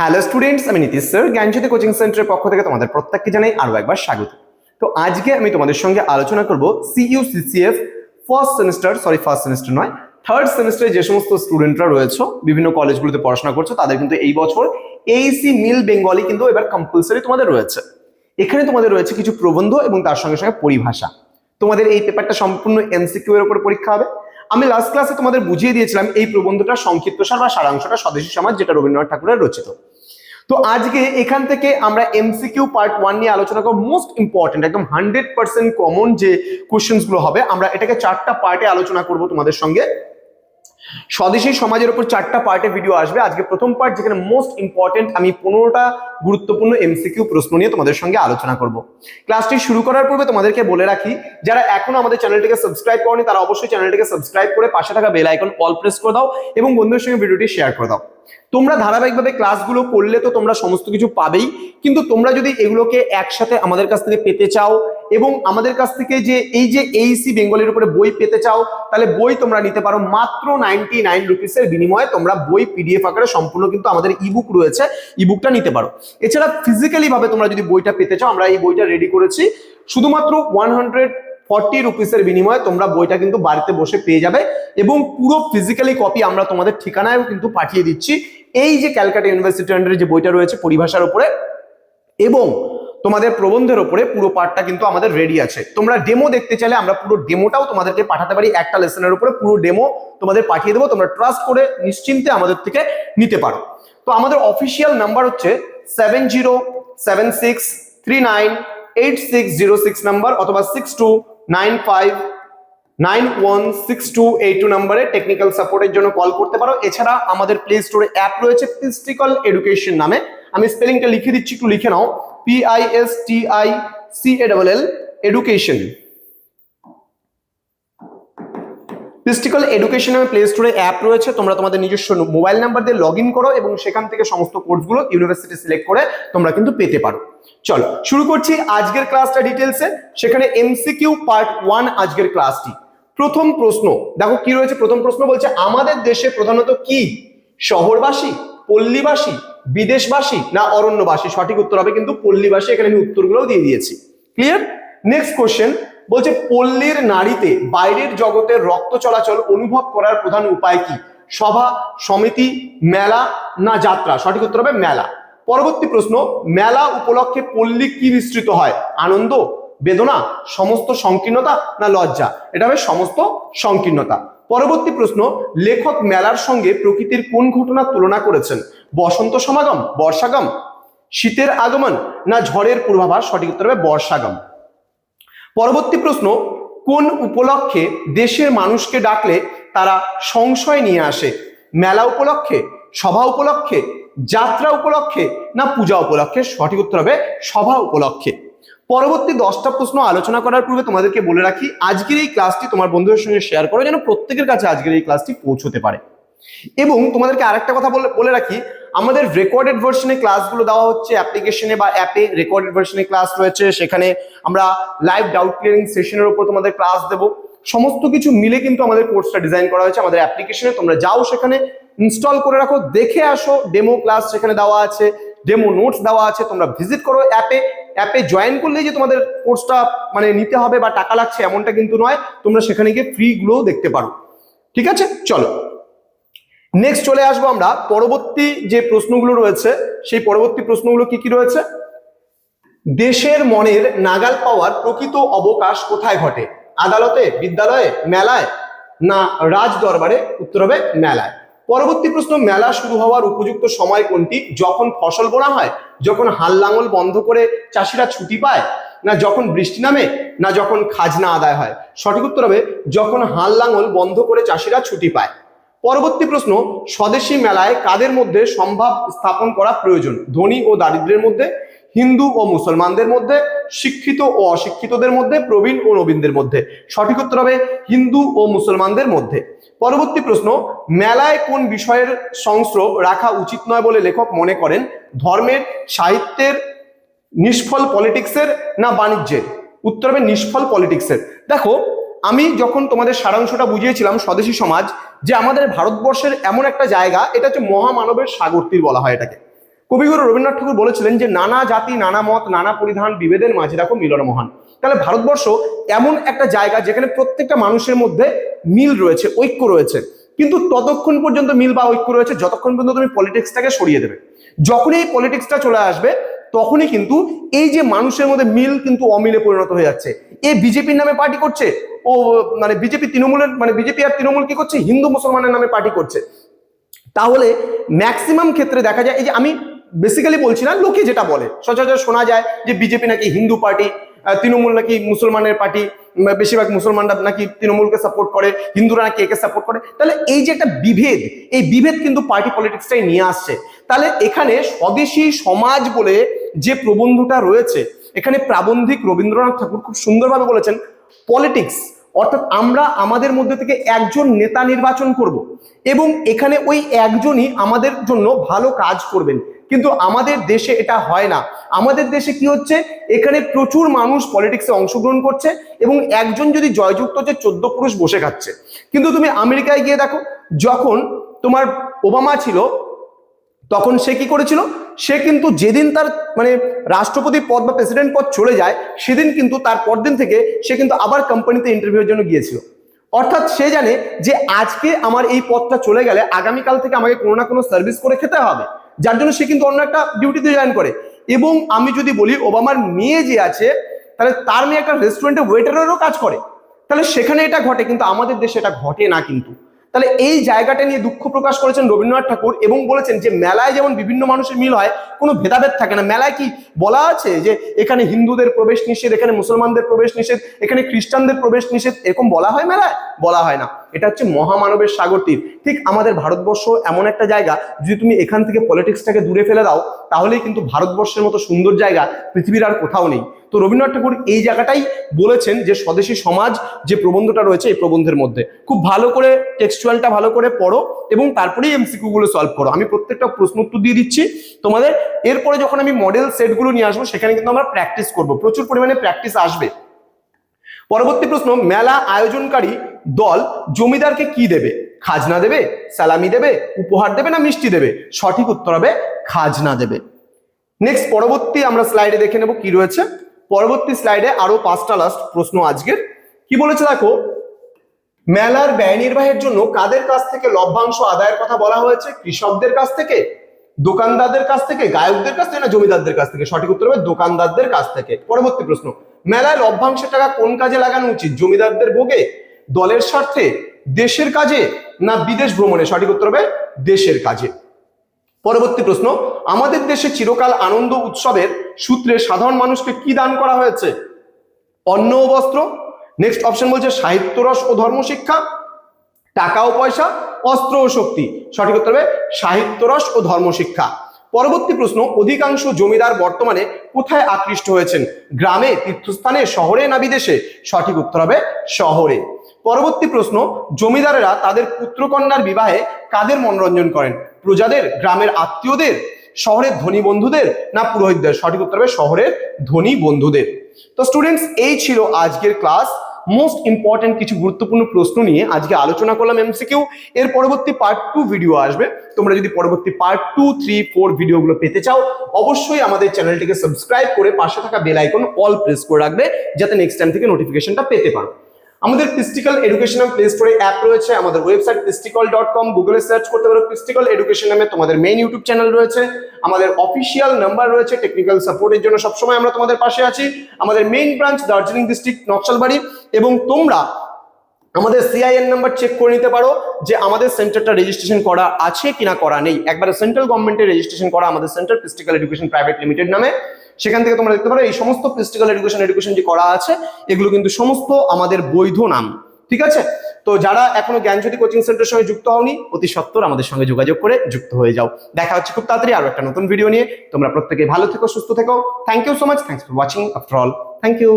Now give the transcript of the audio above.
Hello students আমি Nitish sir জ্ঞানজ্যোতি coaching সেন্টারের পক্ষ থেকে তোমাদের প্রত্যেককে জানাই আরও একবার স্বাগত। তো আজকে আমি তোমাদের সঙ্গে আলোচনা করব CU CCF first semester sorry first semester নয় থার্ড সেমিস্টারে যে সমস্ত স্টুডেন্টরা রয়েছে, বিভিন্ন কলেজগুলোতে পড়াশোনা করছ, তাদের কিন্তু এই বছর এইসি মিল বেঙ্গলি কিন্তু এবার কম্পালসারি তোমাদের রয়েছে। এখানে তোমাদের রয়েছে কিছু প্রবন্ধ এবং তার সঙ্গে সঙ্গে পরিভাষা। তোমাদের এই পেপারটা সম্পূর্ণ এমসিকিউ এর উপর পরীক্ষা হবে। আমি লাস্ট ক্লাসে তোমাদের বুঝিয়ে দিয়েছিলাম এই প্রবন্ধটা সংক্ষিপ্তসার বা সারাংশটা স্বদেশী সমাজ যেটা রবীন্দ্রনাথ ঠাকুরের রচিত। তো আজকে এখান থেকে আমরা এমসিকিউ পার্ট ওয়ান নিয়ে আলোচনা করব। মোস্ট ইম্পর্টেন্ট একদম হান্ড্রেড পার্সেন্ট কমন যে কোশ্চেন্সগুলো হবে, আমরা এটাকে চারটা পার্টে আলোচনা করব তোমাদের সঙ্গে। স্বদেশী সমাজের উপর চারটা পার্টে ভিডিও আসবে। আজকে প্রথম পার্ট যেখানে মোস্ট ইম্পর্টেন্ট আমি পনেরোটা গুরুত্বপূর্ণ এমসিকিউ প্রশ্ন নিয়ে তোমাদের সঙ্গে আলোচনা করব। ক্লাসটি শুরু করার পূর্বে তোমাদেরকে বলে রাখি, যারা এখনও আমাদের চ্যানেলটিকে সাবস্ক্রাইব করনি, তারা অবশ্যই চ্যানেলটিকে সাবস্ক্রাইব করে পাশে থাকা বেল আইকন অল প্রেস করে দাও এবং বন্ধুদের সঙ্গে ভিডিওটি শেয়ার করে দাও। তোমরা ধারাবাহিকভাবে ক্লাসগুলো করলে তো তোমরা সমস্ত কিছু পাবেই, কিন্তু তোমরা যদি এগুলোকে একসাথে আমাদের কাছ থেকে পেতে চাও এবং আমাদের কাছ থেকে যে এই যে এইসি বেঙ্গলের উপরে বই পেতে চাও, তাহলে বই তোমরা নিতে পারো। মাত্র নাইনটি নাইন রুপিসের বিনিময়ে তোমরা বই পিডিএফ আকারে সম্পূর্ণ কিন্তু আমাদের ইবুক রয়েছে ইবুকটা নিতে পারো। এছাড়া ফিজিক্যালি ভাবে তোমরা যদি বইটা পেতে চাও, আমরা এই বইটা রেডি করেছি। শুধুমাত্র ওয়ান হান্ড্রেড ফর্টি রুপিসের বিনিময়ে তোমরা বইটা কিন্তু বাড়িতে বসে পেয়ে যাবে এবং পুরো ফিজিক্যালি কপি আমরা তোমাদের ঠিকানায়ও কিন্তু পাঠিয়ে দিচ্ছি। এই যে ক্যালকাটা ইউনিভার্সিটি আন্ডারে যে বইটা রয়েছে পরিভাষার উপরে এবং তোমাদের প্রবন্ধের ওপরে পুরো পার্টটা কিন্তু আমাদের রেডি আছে। তোমরা ডেমো দেখতে চাইলে আমরা পুরো ডেমোটাও তোমাদেরকে পাঠাতে পারি। একটা লেসনের উপরে পুরো ডেমো তোমাদের পাঠিয়ে দেবো। তোমরা ট্রাস্ট করে নিশ্চিন্তে আমাদের থেকে নিতে পারো। তো আমাদের অফিসিয়াল নাম্বার হচ্ছে seven zero seven six three nine eight six zero six number অথবা six two nine five nine one six two eight two নাম্বারে টেকনিক্যাল সাপোর্টের জন্য কল করতে পারো। এছাড়া আমাদের প্লে স্টোরে অ্যাপ রয়েছে পিস্টিকল এডুকেশন নামে। আমি স্পেলিংটা লিখে দিচ্ছি, একটু লিখে নাও। P I S T I C A double L education Pistical education নামে প্লে স্টোরে অ্যাপ রয়েছে। তোমরা তোমাদের নিজস্ব মোবাইল নাম্বার দিয়ে লগ করো এবং সেখান থেকে সমস্ত কোর্সগুলো ইউনিভার্সিটি সিলেক্ট করে তোমরা কিন্তু পেতে পারো। চলো, শুরু করছি আজকের ক্লাসটা ডিটেলসে সেখানে এমসিকিউ পার্ট ওয়ান আজকের ক্লাসটি প্রথম প্রশ্ন, দেখো কি রয়েছে? প্রথম প্রশ্ন বলছে, আমাদের দেশে প্রধানত কি? শহরবাসী, পল্লীবাসী বিদেশবাসী না অরণ্যবাসী? সঠিক উত্তর হবে কিন্তু পল্লীবাসী। এখানে আমি উত্তরগুলোও দিয়ে দিয়েছি। ক্লিয়ার নেক্সট কোশ্চেন বলছে, পল্লীর নারীতে বাইরের জগতের রক্ত চলাচল অনুভব করার প্রধান উপায় কি? সভা, সমিতি, মেলা না যাত্রা? সঠিক উত্তর হবে মেলা। পরবর্তী প্রশ্ন, মেলা উপলক্ষে পল্লী কি বিস্তৃত হয়? আনন্দ, বেদনা, সমস্ত সংকীর্ণতা না লজ্জা? এটা হবে সমস্ত সংকীর্ণতা। পরবর্তী প্রশ্ন, লেখক মেলার সঙ্গে প্রকৃতির কোন ঘটনার তুলনা করেছেন? বসন্ত সমাগম, বর্ষাগম, শীতের আগমন, না ঝড়ের পূর্বাভাস? সঠিক উত্তর হবে বর্ষাগম। পরবর্তী প্রশ্ন, কোন উপলক্ষে দেশের মানুষকে ডাকলে তারা সংশয় নিয়ে আসে? মেলা উপলক্ষে, সভা উপলক্ষে, যাত্রা উপলক্ষে, না পূজা উপলক্ষে? সঠিক উত্তর হবে সভা উপলক্ষে। পরবর্তী দশটা প্রশ্ন আলোচনা করার পূর্বে তোমাদেরকে বলে রাখি, আজকের এই ক্লাসটি তোমার বন্ধুদের সঙ্গে শেয়ার করো যেন প্রত্যেকের কাছে আজকের এই ক্লাসটি পৌঁছতে পারে। এবং তোমাদেরকে আরেকটা কথা বলে রাখি, আমাদের রেকর্ডেড ভার্সনে ক্লাসগুলো দেওয়া হচ্ছে অ্যাপ্লিকেশনে বা অ্যাপে রেকর্ডেড ভার্সনে ক্লাস রয়েছে, সেখানে আমরা লাইভ ডাউট ক্লিয়ারিং সেশনের উপর তোমাদের ক্লাস দেব। সমস্ত কিছু মিলে কিন্তু আমাদের কোর্সটা ডিজাইন করা হয়েছে, আমাদের অ্যাপ্লিকেশনে তোমরা যাও সেখানে ইনস্টল করে রাখো, দেখে আসো ডেমো ক্লাস সেখানে দেওয়া আছে। ডেমো নোটস দেওয়া আছে, তোমরা ভিজিট করো অ্যাপে অ্যাপে জয়েন করলেই যে তোমাদের কোর্সটা মানে নিতে হবে বা টাকা লাগছে এমনটা কিন্তু নয়, তোমরা সেখানে গিয়ে ফ্রিগুলোও দেখতে পারো। ঠিক আছে? চলো। নেক্সট চলে আসব আমরা। পরবর্তী যে প্রশ্নগুলো রয়েছে, সেই পরবর্তী প্রশ্নগুলো কি কি রয়েছে? দেশের মনের নাগাল পাওয়ার প্রকৃত অবকাশ কোথায় ঘটে? আদালতে, বিদ্যালয়ে, মেলায়, না রাজ দরবারে উত্তর হবে মেলায়? পরবর্তী প্রশ্ন, মেলা শুরু হওয়ার উপযুক্ত সময় কোনটি? যখন ফসল বোনা হয়, যখন হাল লাঙল বন্ধ করে চাষিরা ছুটি পায়, না যখন বৃষ্টি নামে, না যখন খাজনা আদায় হয়? সঠিক উত্তর হবে, যখন হাল লাঙল বন্ধ করে চাষিরা ছুটি পায়। পরবর্তী প্রশ্ন, স্বদেশী মেলায় কাদের মধ্যে সম্ভাব স্থাপন করা প্রয়োজন? ধনী ও দারিদ্রের মধ্যে, হিন্দু ও মুসলমানদের মধ্যে, শিক্ষিত ও অশিক্ষিতদের মধ্যে, প্রবীণ ও নবীনদের মধ্যে? সঠিক উত্তর হবে, হিন্দু ও মুসলমানদের মধ্যে। পরবর্তী প্রশ্ন, মেলায় কোন বিষয়ের সংস্রব রাখা উচিত নয় বলে লেখক মনে করেন? ধর্মের, সাহিত্যের, নিষ্ফল পলিটিক্সের না বাণিজ্যের? উত্তর হবে নিষ্ফল পলিটিক্সের। দেখো, আমি যখন তোমাদের সারাংশটা বুঝিয়েছিলাম স্বদেশী সমাজ, যে আমাদের ভারতবর্ষের এমন একটা জায়গা, এটা হচ্ছে মহামানবের সাগর তীর বলা হয় এটাকে। কবিগুরু রবীন্দ্রনাথ ঠাকুর বলেছিলেন যে, নানা জাতি, নানা মত, নানা পরিধান, বিভেদের মাঝে দেখো মিলন মহান তাহলে ভারতবর্ষ এমন একটা জায়গা যেখানে প্রত্যেকটা মানুষের মধ্যে মিল রয়েছে, ঐক্য রয়েছে। কিন্তু ততক্ষণ পর্যন্ত মিল বা ঐক্য রয়েছে, যতক্ষণ পর্যন্ত তুমি পলিটিক্সটাকে সরিয়ে দেবে। যখনই এই পলিটিক্সটা চলে আসবে, তখনই কিন্তু এই যে মানুষের মধ্যে মিল কিন্তু অমিলে পরিণত হয়ে যাচ্ছে। এ বিজেপির নামে পার্টি করছে, ও মানে বিজেপি তৃণমূলের মানে বিজেপি আর তৃণমূল কি করছে? হিন্দু মুসলমানের নামে পার্টি করছে। তাহলে ম্যাক্সিমাম ক্ষেত্রে দেখা যায়, এই যে আমি বেসিক্যালি বলছি না, লোকে যেটা বলে, সচরাচর শোনা যায় যে বিজেপি নাকি হিন্দু পার্টি তৃণমূল নাকি মুসলমানের পার্টি বেশিরভাগ মুসলমানরা নাকি তৃণমূলকে সাপোর্ট করে, হিন্দুরা নাকি একে সাপোর্ট করে। তাহলে এই যে একটা বিভেদ, এই বিভেদ কিন্তু পার্টি পলিটিক্সটাই নিয়ে আসছে। তাহলে এখানে স্বদেশী সমাজ বলে যে প্রবন্ধটা রয়েছে, এখানে প্রাবন্ধিক রবীন্দ্রনাথ ঠাকুর খুব সুন্দরভাবে বলেছেন পলিটিক্স অর্থাৎ আমরা আমাদের মধ্যে থেকে একজন নেতা নির্বাচন করব এবং এখানে ওই একজনই আমাদের জন্য ভালো কাজ করবেন। কিন্তু আমাদের দেশে এটা হয় না। আমাদের দেশে কি হচ্ছে? এখানে প্রচুর মানুষ পলিটিক্সে অংশগ্রহণ করছে এবং একজন যদি জয়যুক্ত যে চোদ্দ পুরুষ বসে খাচ্ছে। কিন্তু তুমি আমেরিকায় গিয়ে দেখো, যখন তোমার ওবামা ছিল তখন সে কি করেছিল? সে কিন্তু যেদিন তার মানে রাষ্ট্রপতি পদ বা প্রেসিডেন্ট পদ চলে যায়, সেদিন কিন্তু তার পরদিন থেকে সে কিন্তু আবার কোম্পানিতে ইন্টারভিউর জন্য গিয়েছিল। অর্থাৎ সে জানে যে আজকে আমার এই পদটা চলে গেলে আগামীকাল থেকে আমাকে কোনো না কোনো সার্ভিস করে খেতে হবে। যার জন্য সে কিন্তু অন্য একটা ডিউটিতে জয়েন করে। এবং আমি যদি বলি, ওবামার মেয়ে যে আছে, তাহলে তার মেয়ে একটা রেস্টুরেন্টে ওয়েটারেরও কাজ করে। তাহলে সেখানে এটা ঘটে, কিন্তু আমাদের দেশে এটা ঘটে না কিন্তু। তাহলে এই জায়গাটা নিয়ে দুঃখ প্রকাশ করেছেন রবীন্দ্রনাথ ঠাকুর এবং বলেছেন যে মেলায় যেমন বিভিন্ন মানুষের মিল হয়, কোনো ভেদাভেদ থাকে না। মেলায় কি বলা আছে যে এখানে হিন্দুদের প্রবেশ নিষেধ, এখানে মুসলমানদের প্রবেশ নিষেধ, এখানে খ্রিস্টানদের প্রবেশ নিষেধ, এরকম বলা হয় মেলায়? বলা হয় না। এটা হচ্ছে মহামানবের সাগর তীর। ঠিক আমাদের ভারতবর্ষ এমন একটা জায়গা, যদি তুমি এখান থেকে পলিটিক্সটাকে দূরে ফেলে দাও, তাহলেই কিন্তু ভারতবর্ষের মতো সুন্দর জায়গা পৃথিবীর আর কোথাও নেই। তো রবীন্দ্রনাথ ঠাকুর এই জায়গাটাই বলেছেন যে স্বদেশী সমাজ যে প্রবন্ধটা রয়েছে এই প্রবন্ধের মধ্যে। খুব ভালো করে টেক্সচুয়ালটা ভালো করে পড়ো এবং তারপরেই এমসিকিউ গুলো সলভ করো। আমি প্রত্যেকটা প্রশ্ন উত্তর দিয়ে দিচ্ছি। তোমাদের এরপরে যখন আমি মডেল সেটগুলো নিয়ে আসব, সেখানে কিন্তু আমরা প্র্যাকটিস করব। প্রচুর পরিমাণে প্র্যাকটিস আসবে। পরবর্তী প্রশ্ন, মেলা আয়োজনকারী দল জমিদারকে কি দেবে? খাজনা দেবে? সালামি দেবে? উপহার দেবে না মিষ্টি দেবে? সঠিক উত্তর হবে, খাজনা দেবে। নেক্সট পরবর্তী আমরা স্লাইডে দেখে নেব কি রয়েছে। পরবর্তী স্লাইডে আরও পাঁচটা লাস্ট প্রশ্ন আজকের। কি বলেছে দেখো? মেলার ব্যয় নির্বাহের জন্য কাদের কাছ থেকে লভ্যাংশ আদায়ের কথা বলা হয়েছে? কৃষকদের কাছ থেকে? দোকানদারদের কাছ থেকে? গায়কদের কাছ থেকে? না জমিদারদের কাছ থেকে? সঠিক উত্তর হবে দোকানদারদের কাছ থেকে। পরবর্তী প্রশ্ন, মেলায় লভ্যাংশের টাকা কোন কাজে লাগানো উচিত? জমিদারদের ভোগে? দলের স্বার্থে? দেশের কাজে? না বিদেশ ভ্রমণে? সঠিক উত্তর হবে দেশের কাজে। পরবর্তী প্রশ্ন, আমাদের দেশে চিরকাল আনন্দ উৎসবের সূত্রে সাধারণ মানুষকে কি দান করা হয়েছে? অন্ন ও বস্ত্র নেক্সট অপশন বলছে সাহিত্যরস ও ধর্মশিক্ষা টাকা ও পয়সা, অস্ত্র ও শক্তি। সঠিক উত্তর হবে সাহিত্যরস ও ধর্মশিক্ষা পরবর্তী প্রশ্ন, অধিকাংশ জমিদার বর্তমানে কোথায় আকৃষ্ট হয়েছেন? গ্রামে, তীর্থস্থানে, শহরে না বিদেশে? সঠিক উত্তর হবে শহরে। পরবর্তী প্রশ্ন, জমিদারেরা তাদের পুত্রকন্যার বিবাহে কাদের মনোরঞ্জন করেন? প্রজাদের, গ্রামের আত্মীয়দের, শহরের ধনী বন্ধুদের, না পুরোহিতদের? সঠিক উত্তর হবে শহরের ধনী বন্ধুদের। তো স্টুডেন্টস এই ছিল আজকের ক্লাস মোস্ট ইম্পর্টেন্ট কিছু গুরুত্বপূর্ণ প্রশ্ন নিয়ে আজকে আলোচনা করলাম এমসিকিউ এর পরবর্তী পার্ট টু ভিডিও আসবে। তোমরা যদি পরবর্তী পার্ট টু থ্রি ফোর ভিডিওগুলো পেতে চাও, অবশ্যই আমাদের চ্যানেলটিকে সাবস্ক্রাইব করে পাশে থাকা বেল আইকন অল প্রেস করে রাখবে, যাতে নেক্সট টাইম থেকে নোটিফিকেশনটা পেতে পারো। আমাদের পিস্টিক্যাল এডুকেশনাল প্লে স্টোরে অ্যাপ রয়েছে, আমাদের ওয়েবসাইট পিস্টিকল ডট কম গুগলে সার্চ করতে পারো পিস্টিক্যাল এডুকেশন নামে, তোমাদের মেইন ইউটিউব চ্যানেল রয়েছে, আমাদের অফিসিয়াল নাম্বার রয়েছে টেকনিক্যাল সাপোর্টের জন্য সবসময় আমরা তোমাদের পাশে আছি, আমাদের main branch Darjeeling district Naxalbari, এবং তোমরা আমাদের সিআইএন নাম্বার চেক করে নিতে পারো যে আমাদের সেন্টারটা রেজিস্ট্রেশন করা আছে কিনা করা নেই। একবারে সেন্ট্রাল গভর্নমেন্টের রেজিস্ট্রেশন করা আমাদের centre Pistical education private limited নামে। সেখান থেকে তোমরা দেখতে পারো, এই সমস্ত ফিজিক্যাল এডুকেশন এডুকেশন যে করা আছে, এগুলো কিন্তু সমস্ত আমাদের বৈধ নাম, ঠিক আছে? তো যারা এখনও জ্ঞানজ্যোতি কোচিং সেন্টারের সঙ্গে যুক্ত হওনি, অতি সত্তর আমাদের সঙ্গে যোগাযোগ করে যুক্ত হয়ে যাও। দেখা হচ্ছে খুব তাড়াতাড়ি আরও একটা নতুন ভিডিও নিয়ে। তোমরা প্রত্যেকে ভালো থেকো, সুস্থ থেকো। Thank you so much thanks for watching after all thank you